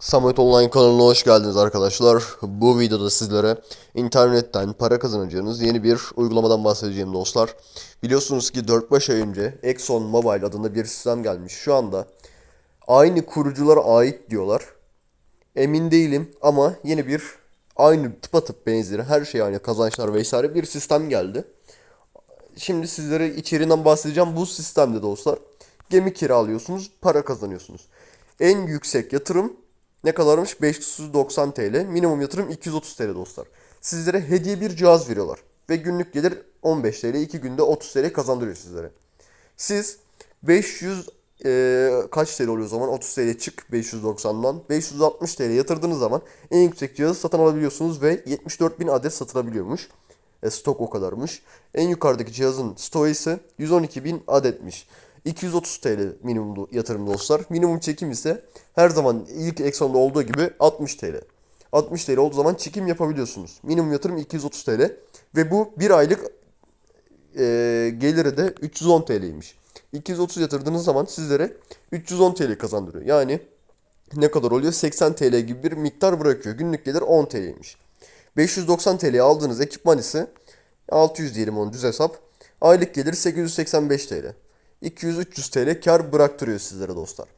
Samet Online kanalına hoş geldiniz arkadaşlar. Bu videoda sizlere internetten para kazanacağınız yeni bir uygulamadan bahsedeceğim dostlar. Biliyorsunuz ki 4-5 ay önce Exxon Mobil adında bir sistem gelmiş. Şu anda aynı kuruculara ait diyorlar. Emin değilim ama yeni bir aynı tıpatıp benzeri her şey aynı kazançlar vesaire bir sistem geldi. Şimdi sizlere içeriğinden bahsedeceğim. Bu sistemde dostlar gemi kiralıyorsunuz, para kazanıyorsunuz. En yüksek yatırım ne kadarmış? 590 TL. Minimum yatırım 230 TL dostlar. Sizlere hediye bir cihaz veriyorlar. Ve günlük gelir 15 TL. 2 günde 30 TL kazandırıyor sizlere. Siz 500 e, kaç TL oluyor o zaman? 30 TL çık 590'dan. 560 TL yatırdığınız zaman en yüksek cihazı satın alabiliyorsunuz ve 74.000 adet satılabiliyormuş. E, stok o kadarmış. En yukarıdaki cihazın stoğu ise 112.000 adetmiş. 230 TL minimum yatırım dostlar. Minimum çekim ise her zaman ilk Exxon'da olduğu gibi 60 TL. 60 TL olduğu zaman çekim yapabiliyorsunuz. Minimum yatırım 230 TL. Ve bu bir aylık e, geliri de 310 TL'ymiş. 230 yatırdığınız zaman sizlere 310 TL kazandırıyor. Yani ne kadar oluyor? 80 TL gibi bir miktar bırakıyor. Günlük gelir 10 TL'ymiş. 590 TL'ye aldığınız ekipman ise 600 diyelim onu düz hesap. Aylık gelir 885 TL. 200-300 TL kar bıraktırıyor sizlere dostlar.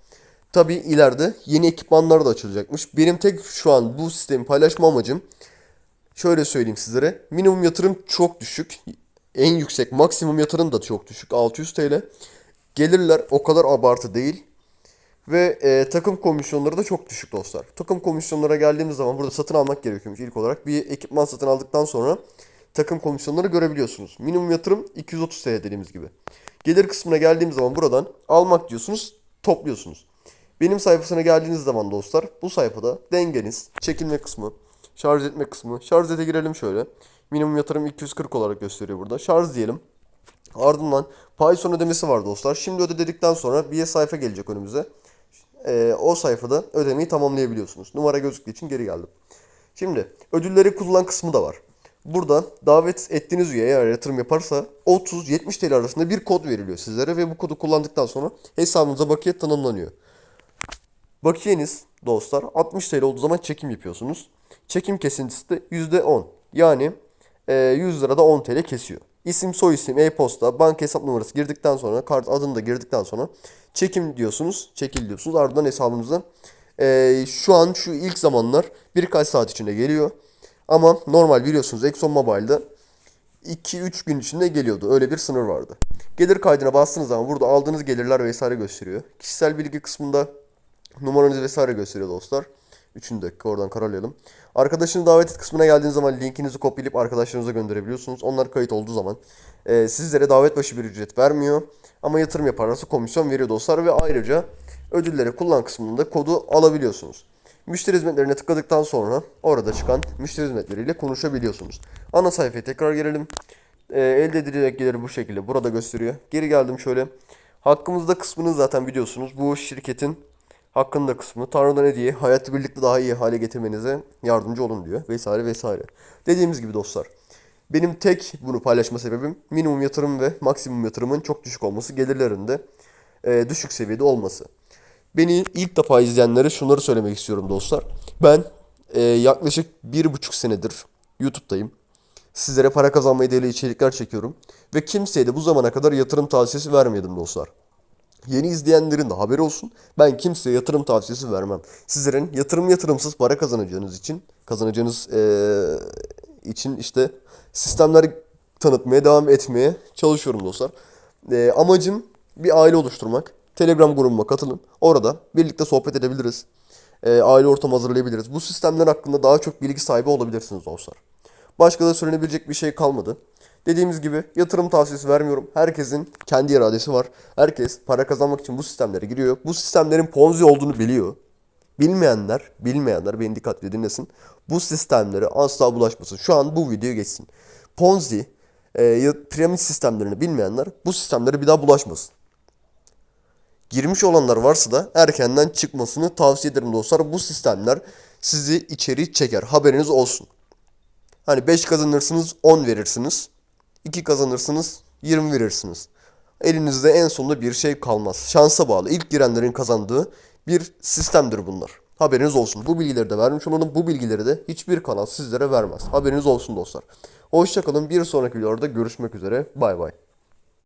Tabi ileride yeni ekipmanlar da açılacakmış. Benim tek şu an bu sistemi paylaşma amacım şöyle söyleyeyim sizlere. Minimum yatırım çok düşük. En yüksek maksimum yatırım da çok düşük. 600 TL. Gelirler o kadar abartı değil. Ve e, takım komisyonları da çok düşük dostlar. Takım komisyonlara geldiğimiz zaman burada satın almak gerekiyormuş ilk olarak. Bir ekipman satın aldıktan sonra takım komisyonları görebiliyorsunuz. Minimum yatırım 230 TL dediğimiz gibi. Gelir kısmına geldiğimiz zaman buradan almak diyorsunuz, topluyorsunuz. Benim sayfasına geldiğiniz zaman dostlar bu sayfada dengeniz, çekilme kısmı, şarj etme kısmı. Şarj ete girelim şöyle. Minimum yatırım 240 olarak gösteriyor burada. Şarj diyelim. Ardından pay son ödemesi var dostlar. Şimdi öde dedikten sonra bir sayfa gelecek önümüze. Ee, o sayfada ödemeyi tamamlayabiliyorsunuz. Numara gözüktüğü için geri geldim. Şimdi ödülleri kullan kısmı da var. Burada davet ettiğiniz üye eğer yatırım yaparsa 30-70 TL arasında bir kod veriliyor sizlere ve bu kodu kullandıktan sonra hesabınıza bakiye tanımlanıyor. Bakiyeniz dostlar 60 TL olduğu zaman çekim yapıyorsunuz. Çekim kesintisi de %10. Yani e, 100 lirada 10 TL kesiyor. İsim, soy isim, e-posta, banka hesap numarası girdikten sonra, kart adını da girdikten sonra çekim diyorsunuz, çekil diyorsunuz. Ardından hesabınıza e, şu an şu ilk zamanlar birkaç saat içinde geliyor. Ama normal biliyorsunuz Exxon Mobile'da 2-3 gün içinde geliyordu. Öyle bir sınır vardı. Gelir kaydına bastığınız zaman burada aldığınız gelirler vesaire gösteriyor. Kişisel bilgi kısmında numaranızı vesaire gösteriyor dostlar. Üçüncü dakika oradan karalayalım. Arkadaşınızı davet et kısmına geldiğiniz zaman linkinizi kopyalayıp arkadaşlarınıza gönderebiliyorsunuz. Onlar kayıt olduğu zaman e, sizlere davet başı bir ücret vermiyor. Ama yatırım yaparlarsa komisyon veriyor dostlar ve ayrıca ödülleri kullan kısmında kodu alabiliyorsunuz. Müşteri hizmetlerine tıkladıktan sonra orada çıkan müşteri hizmetleriyle konuşabiliyorsunuz. Ana sayfaya tekrar gelelim. E, elde edilecek geliri bu şekilde burada gösteriyor. Geri geldim şöyle. Hakkımızda kısmını zaten biliyorsunuz. Bu şirketin hakkında kısmı Tanrı'dan hediye hayatı birlikte daha iyi hale getirmenize yardımcı olun diyor vesaire vesaire. Dediğimiz gibi dostlar. Benim tek bunu paylaşma sebebim minimum yatırım ve maksimum yatırımın çok düşük olması gelirlerinde e, düşük seviyede olması. Beni ilk defa izleyenlere şunları söylemek istiyorum dostlar. Ben e, yaklaşık bir buçuk senedir YouTube'dayım. Sizlere para kazanma ideyle içerikler çekiyorum. Ve kimseye de bu zamana kadar yatırım tavsiyesi vermedim dostlar. Yeni izleyenlerin de haberi olsun. Ben kimseye yatırım tavsiyesi vermem. Sizlerin yatırım yatırımsız para kazanacağınız için, kazanacağınız eee, için işte sistemler tanıtmaya devam etmeye çalışıyorum dostlar. Eee, amacım bir aile oluşturmak. Telegram grubuma katılın. Orada birlikte sohbet edebiliriz. Eee, aile ortamı hazırlayabiliriz. Bu sistemler hakkında daha çok bilgi sahibi olabilirsiniz dostlar. Başka da söylenebilecek bir şey kalmadı. Dediğimiz gibi yatırım tavsiyesi vermiyorum. Herkesin kendi iradesi var. Herkes para kazanmak için bu sistemlere giriyor. Bu sistemlerin Ponzi olduğunu biliyor. Bilmeyenler, bilmeyenler beni dikkatli dinlesin. Bu sistemlere asla bulaşmasın. Şu an bu video geçsin. Ponzi, e, piramit sistemlerini bilmeyenler bu sistemlere bir daha bulaşmasın. Girmiş olanlar varsa da erkenden çıkmasını tavsiye ederim dostlar. Bu sistemler sizi içeri çeker. Haberiniz olsun. Hani 5 kazanırsınız 10 verirsiniz. 2 kazanırsınız 20 verirsiniz. Elinizde en sonunda bir şey kalmaz. Şansa bağlı. İlk girenlerin kazandığı bir sistemdir bunlar. Haberiniz olsun. Bu bilgileri de vermiş olalım. Bu bilgileri de hiçbir kanal sizlere vermez. Haberiniz olsun dostlar. Hoşçakalın. Bir sonraki videoda görüşmek üzere. Bay bay.